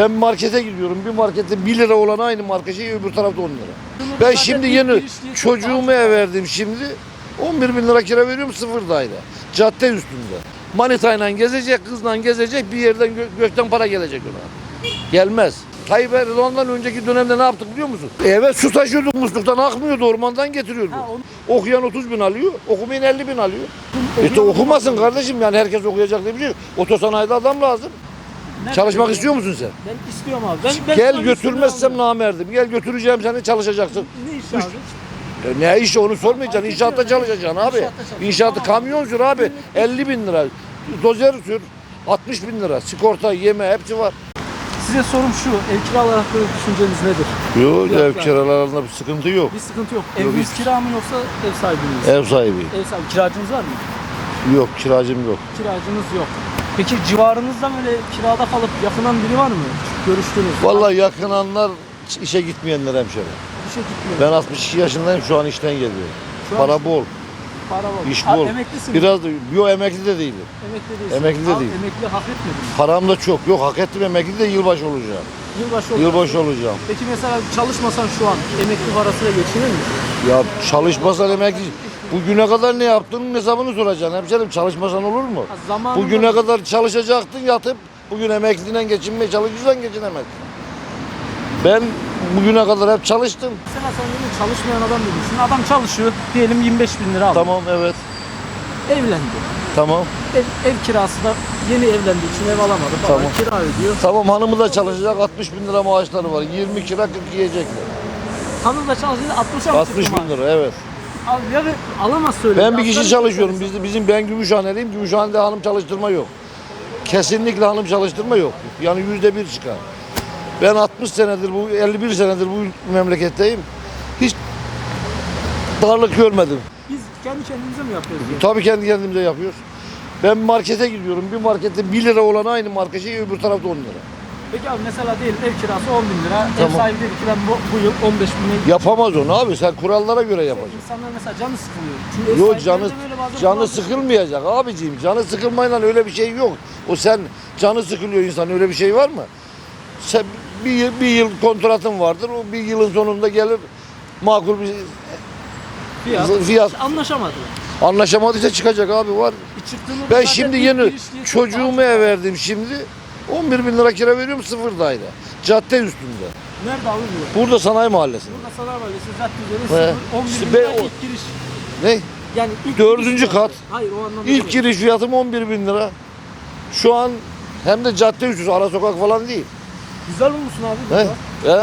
Ben markete gidiyorum. Bir markette 1 lira olan aynı marka şey öbür tarafta 10 lira. Ben şimdi yeni çocuğumu ev verdim şimdi. 11 bin lira kira veriyorum sıfır daire. Cadde üstünde. Manitayla gezecek, kızla gezecek bir yerden gö- gökten para gelecek ona. Gelmez. Tayyip Erdoğan'dan önceki dönemde ne yaptık biliyor musun? Eve su taşıyorduk musluktan akmıyordu ormandan getiriyorduk. Ha, onu- Okuyan 30 bin alıyor, okumayan 50 bin alıyor. İşte okumasın kardeşim yani herkes okuyacak diye bir şey yok. Otosanayide adam lazım. Nerede Çalışmak istiyor musun sen? Ben istiyorum abi. Ben, ben Gel götürmezsem namerdim. Gel götüreceğim seni çalışacaksın. Ne iş abi? Ya Ne iş onu sormayacaksın. İnşaatta çalışacaksın abi. İnşaatı kamyon sür abi. 50 bin lira. Dozer sür. 60 bin lira. Sigorta, yeme hepsi var. Size sorum şu. Ev kiralar hakkında düşünceniz nedir? Yok ev kiralarında bir sıkıntı yok. Bir sıkıntı yok. Yok, Eviniz hiç. kira mı yoksa ev sahibi miyiz? Ev sahibi. Ev sahibi. Kiracınız var mı? Yok kiracım yok. Kiracınız yok. Peki civarınızda böyle kirada kalıp yakınan biri var mı? Görüştünüz. Vallahi yakınanlar işe gitmeyenler hemşerim. bir şey gitmiyor. Ben 62 yaşındayım şu an işten geliyorum. Şu an Para bol, para var. iş Ha, bol. Emeklisin. Biraz da, yok emekli de değilim. Emekli değilsin. Emekli de Al, değil. Emekli hak etmedin. mi? Param da çok. Yok hak ettim emekli de yılbaşı olacağım. Yılbaşı oldu. Yılbaşı olacağım. Peki mesela çalışmasan şu an emekli parasıyla geçinir misin? Ya çalışmasan emekli. Bugüne kadar ne yaptığının hesabını soracaksın hemşerim. Çalışmasan olur mu? Ha, zamanında- Bugüne kadar çalışacaktın yatıp bugün emekliden geçinmeye çalışırsan geçinemezsin. Ben bugüne kadar hep çalıştım. Sen yine çalışmayan adam dediğin. Adam çalışıyor. Diyelim 25 bin lira aldı. Tamam evet. Evlendi. Tamam. Ev, ev kirası da yeni evlendiği için ev alamadı. Baba Tamam. kira ödüyor. Tamam hanımı da çalışacak 60 bin lira maaşları var. 20 kira 40 yiyecekler. Hanım da çalışıyor 60'a mı 60 çıktı bin lira evet. Abi ya da alamaz söyle. Ben bir kişi çalışıyorum. Biz, bizim ben Gümüşhaneliyim. Gümüşhane'de hanım çalıştırma yok. Kesinlikle hanım çalıştırma yok. Yani yüzde bir çıkar. Ben 60 senedir bu 51 senedir bu memleketteyim. Hiç darlık görmedim. Biz kendi kendimize mi yapıyoruz? ya? Tabii kendi kendimize yapıyoruz. Ben markete gidiyorum. Bir markette 1 lira olan aynı marka şey öbür tarafta 10 lira. Peki abi mesela diyelim ev kirası 10 bin lira. Ev Tamam. sahibi dedi ki ben bu, bu yıl 15 bin Yapamaz onu abi. Sen kurallara göre yapacaksın. İnsanlar mesela canı sıkılıyor. Çünkü ev sahipleri canı de böyle bazen canı kural- sıkılmayacak abiciğim. Canı sıkılmayla öyle bir şey yok. O sen canı sıkılıyor insan öyle bir şey var mı? Sen bir, yıl- bir yıl kontratın vardır. O bir yılın sonunda gelir makul bir fiyat, fiyat. anlaşamadılar. anlaşamadıysa çıkacak abi var. E çıktığında Ben zaten şimdi ilk yeni çok çocuğumu daha- ev verdim şimdi. 11 bin lira kira veriyorum sıfır daire. Cadde üstünde. Nerede alınıyor? Burada sanayi mahallesinde. Burada Sanar Mahallesi zaten üzeri sıfır, 11 İşte bin lira o- ilk giriş. Ne? Yani ilk Dördüncü giriş kat. Hayır o anlamda İlk giriş fiyatım 11 bin lira. Şu an hem de cadde üstü, ara sokak falan değil. Güzel olmuşsun abi. He? He?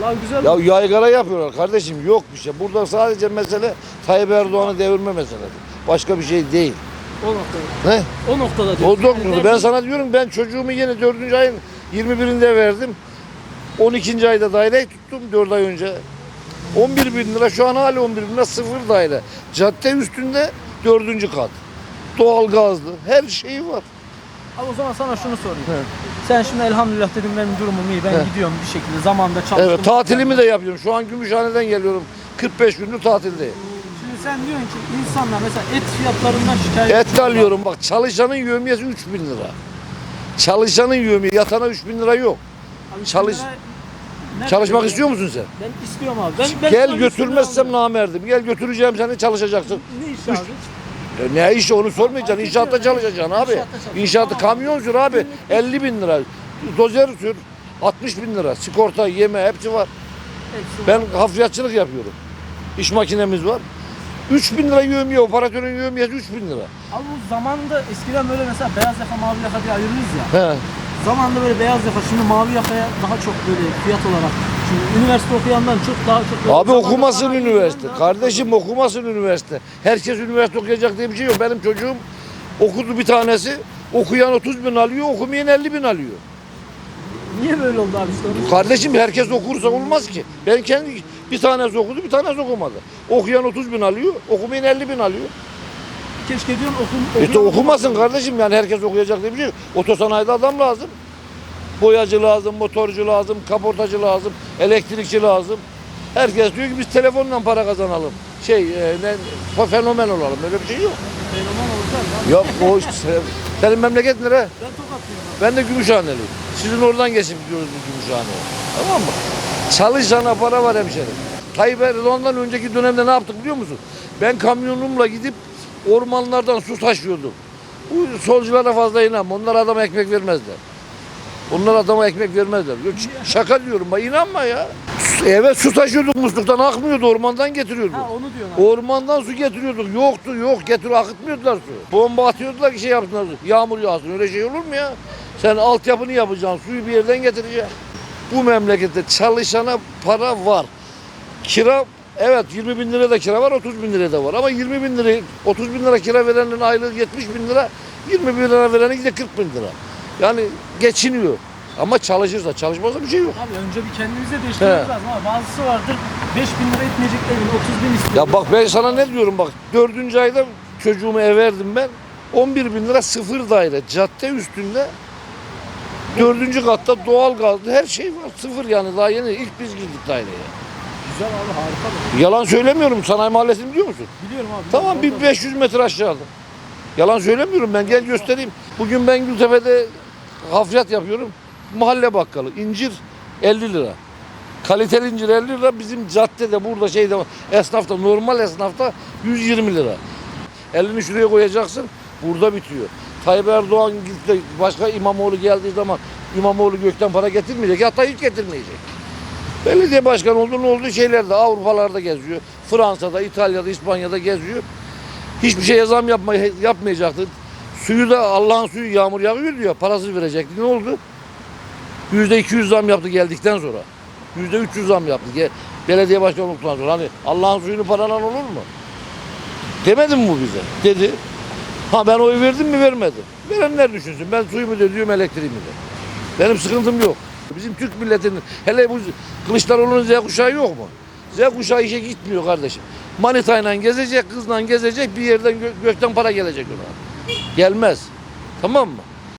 Vallahi güzel. Ya yaygara yapıyorlar kardeşim yok bir şey. Burada sadece mesele Tayyip Erdoğan'ı devirme meselesi. Başka bir şey değil. O noktada. Ne? O noktada O diyorsun. doktordu. Yani Ben sana diyorum ben çocuğumu yine 4. ayın 21'inde verdim. 12. ayda daireyi tuttum 4 ay önce. 11 bin lira şu an hala 11 bin lira sıfır daire. Cadde üstünde 4. kat. Doğalgazlı her şeyi var. Abi o zaman sana şunu sorayım. He. Sen şimdi elhamdülillah dedim benim durumum iyi. Ben He. gidiyorum bir şekilde zamanda çalıştım. Evet tatilimi de yapıyorum. Şu an Gümüşhane'den geliyorum. 45 gündür tatildeyim. Sen diyorsun ki insanlar mesela et fiyatlarından şikayet Et alıyorum bak çalışanın yövmiyesi 3 bin lira. Çalışanın yövmiyesi yatana 3 bin lira yok. Abi çalış- şimdi Çalışmak istiyor musun sen? Ben istiyorum abi. Ben, ben Gel sana götürmezsem istiyorum namerdim. Gel götüreceğim seni çalışacaksın. abi. Ne iş abi? E ne iş onu sormayacaksın. İnşaatta çalışacaksın abi. İnşaatta çalışacaksın. İnşaatı Tamam. kamyon sür abi. 50 bin lira. Dozer sür. 60 bin lira. Sigorta, yeme hepsi var. Hepsi var. Ben hafriyatçılık yapıyorum. İş makinemiz var. 3 bin lira yövmiye, operatörün yövmiyesi 3 bin lira. Abi bu zamanında eskiden böyle mesela beyaz yaka mavi yaka diye ayırırız ya. He. Zamanında böyle beyaz yaka şimdi mavi yakaya daha çok böyle fiyat olarak. Şimdi üniversite okuyandan çok daha çok. böyle Abi okumasın üniversite. Kardeşim okumasın üniversite. Herkes üniversite okuyacak diye bir şey yok. Benim çocuğum okudu bir tanesi. Okuyan 30 bin alıyor, okumayan 50 bin alıyor. Niye böyle oldu abi işte onu? Kardeşim herkes okursa olmaz ki. Ben kendi bir tanesi okudu, bir tanesi okumadı. Okuyan 30 bin alıyor, okumayan 50 bin alıyor. Keşke diyorsun okum. İşte okuyan okumasın kardeşim yani herkes okuyacak diye bir şey yok. Otosanayide adam lazım. Boyacı lazım, motorcu lazım, kaportacı lazım, elektrikçi lazım. Herkes diyor ki biz telefonla para kazanalım. Şey, e, ne, fenomen olalım. Öyle bir şey yok. Fenomen olacak. Yok o işte. Senin memleket nere? Ben tokatlıyım. Ben de Gümüşhaneliyim. Sizin oradan geçip gidiyoruz biz Gümüşhane'ye. Tamam mı? Çalışana para var hemşerim. Tayyip Erdoğan'dan önceki dönemde ne yaptık biliyor musun? Ben kamyonumla gidip ormanlardan su taşıyordum. Bu solculara fazla inanma. Onlar adama ekmek vermezler. Onlar adama ekmek vermezler. Şaka diyorum bak inanma ya. Eve su taşıyorduk musluktan akmıyordu ormandan getiriyorduk. Ha onu diyorsun abi. Ormandan su getiriyorduk. Yoktu yok getir akıtmıyordular su. Bomba atıyordular ki şey yaptılar. Yağmur yağsın öyle şey olur mu ya? Sen altyapını yapacaksın suyu bir yerden getireceksin. Bu memlekette çalışana para var. Kira evet 20 bin lira da kira var 30 bin lira da var. Ama 20 bin lira 30 bin lira kira verenin aylığı 70 bin lira 20 bin lira verenin de 40 bin lira. Yani geçiniyor. Ama çalışırsa çalışmazsa bir şey yok. Abi önce bir kendimize değiştirmemiz He. lazım ama bazısı vardır 5 bin lira etmeyecek evin 30 bin istiyor. Ya bak ben sana ne diyorum bak. Dördüncü ayda çocuğumu ev verdim ben. 11 bin lira sıfır daire. Cadde üstünde. Dördüncü katta doğal gazlı her şey var. Sıfır yani daha yeni. ilk biz girdik daireye. Güzel abi harika. bir- Yalan söylemiyorum. Sanayi mahallesini biliyor musun? Biliyorum abi. Tamam bir Orada- 500 metre aşağıda. Yalan söylemiyorum ben gel göstereyim. Bugün ben Gültepe'de hafriyat yapıyorum. Mahalle bakkalı. incir 50 lira. Kaliteli incir 50 lira. Bizim caddede burada şeyde esnafta normal esnafta 120 lira. Elini şuraya koyacaksın. Burada bitiyor. Tayyip Erdoğan gitti başka İmamoğlu geldiği zaman İmamoğlu gökten para getirmeyecek. Hatta hiç getirmeyecek. Belediye başkanı oldu ne oldu şeylerde Avrupalarda geziyor. Fransa'da, İtalya'da, İspanya'da geziyor. Hiçbir şeye zam yapma, yapmayacaktı. Suyu da Allah'ın suyu yağmur yağıyor diyor. Parasız verecekti. Ne oldu? Yüzde 200 zam yaptı geldikten sonra. Yüzde 300 zam yaptı. Belediye başkanı olduktan sonra. Hani Allah'ın suyunu paralan olur mu? Demedi mi bu bize? Dedi. Ha ben oy verdim mi vermedim. Verenler düşünsün. Ben suyumu da ödüyorum elektriğimi de. Benim sıkıntım yok. Bizim Türk milletinin hele bu Kılıçdaroğlu'nun Z kuşağı yok mu? Z kuşağı işe gitmiyor kardeşim. Manitayla gezecek, kızla gezecek bir yerden gö- gökten para gelecek ona. Gelmez. Tamam mı?